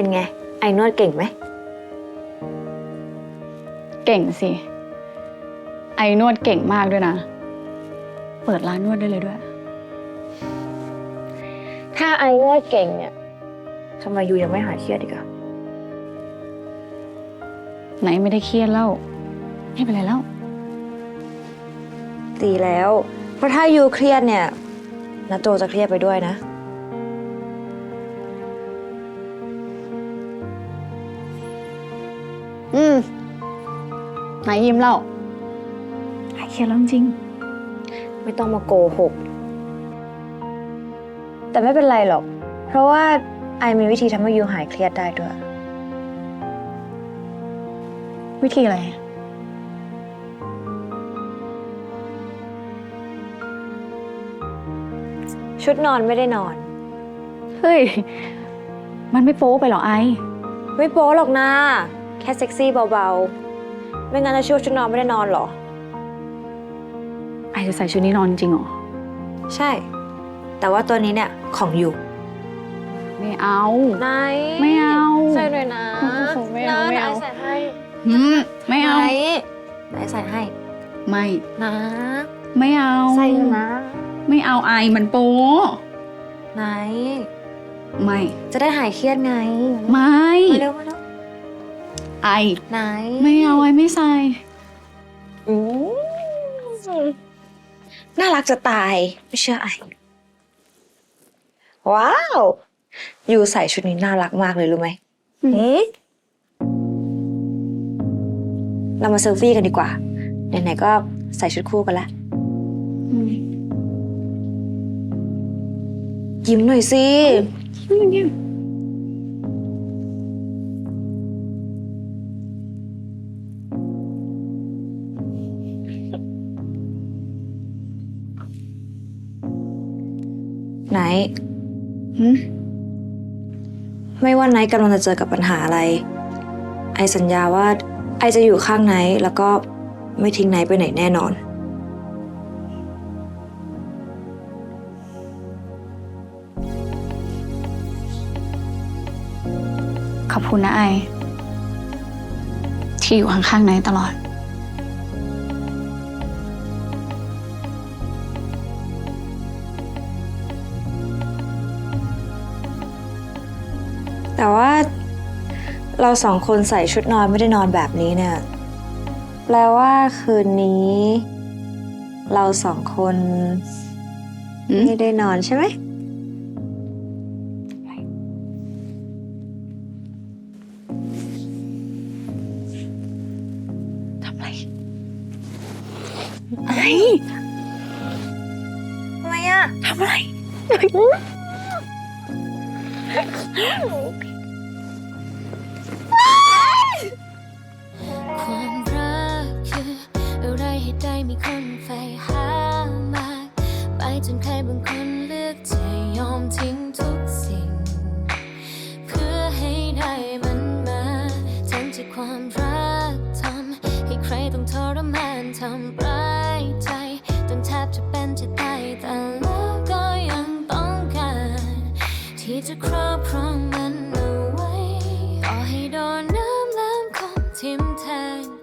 เป็นไง ไอนวดเก่งไหม เก่งสิ ไอ้นวดเก่งมากด้วยนะ เปิดร้านนวดได้เลยด้วย ถ้าไอนวดเก่งเนี่ยทำไมยูยังไม่หายเครียดอีกอะไหนไม่ได้เครียดแล้วไม่เป็นไรแล้ว ดีแล้ว เพราะถ้ายูเครียดเนี่ยนาโจจะเครียดไปด้วยนะ อืมไหนยิ้มเล่าหายเครียดแล้วจริง ไม่ต้องมาโกหก แต่ไม่เป็นไรหรอก เพราะว่าไอมีวิธีทำให้ยูหายเครียดได้ด้วย วิธีอะไร ชุดนอนไม่ได้นอน เฮ้ย มันไม่โป๊ไปเหรอไอ ไม่โป๊หรอกนะ แค่เซ็กซี่เบาๆ ไม่งั้นจะชื่อว่าชุดนอนไม่ได้นอนหรอ ไอจะใส่ชุดนี้นอนจริงเหรอ ใช่ แต่ว่าตัวนี้เนี่ยของอยู่ ไม่เอา ไหนไม่เอาใส่หน่อยนะโอ้โหไม่เอานะไม่เอาไหนใส่ให้อืมไม่เอาไหนไหนใส่ให้ ไม่นะ ไม่เอา ใส่นะ ไม่เอาไอมันโป๊ไหน ไม่ จะได้หายเครียดไง ไม่ มาเร็วมาเร็ว ไอ ไหนไม่เอาไอไม่ใส่ อืมน่ารักจะตาย ไม่เชื่อไอ ว้าวอยู่ใส่ชุดนี้น่ารักมากเลยรู้ไหมอืม หืมเรามาเซลฟี่กันดีกว่า ไหนๆก็ใส่ชุดคู่กันละ อืมยิ้มหน่อยสิ นี่ ไนหืมไม่ว่าไนท์กำลังจะเจอกับปัญหาอะไร ไอสัญญาว่า ไอจะอยู่ข้างไนท์แล้วก็ไม่ทิ้งไนท์ไปไหนแน่นอน ขอบคุณนะไอ ที่อยู่ข้างๆไหนตลอด แต่ว่าเราสองคนใส่ชุดนอนไม่ได้นอนแบบนี้เนี่ย แปลว่าคืนนี้ เราสองคนอืมไม่ได้นอนใช่ไหม ทำไรไอทำไมอะทำอะไร จนใครบางคนเลือกจะยอมทิ้งทุกสิ่ง เพื่อให้ได้มันมาทั้งที่ความรักทำให้ใครต้องทรมานทำร้ายใจ จนแทบจะเป็นจะตายแต่แล้วก็ยังต้องการ ที่จะครอบครองมันเอาไว้ต่อให้โดนน้ำล้ำคมทิ่มแทง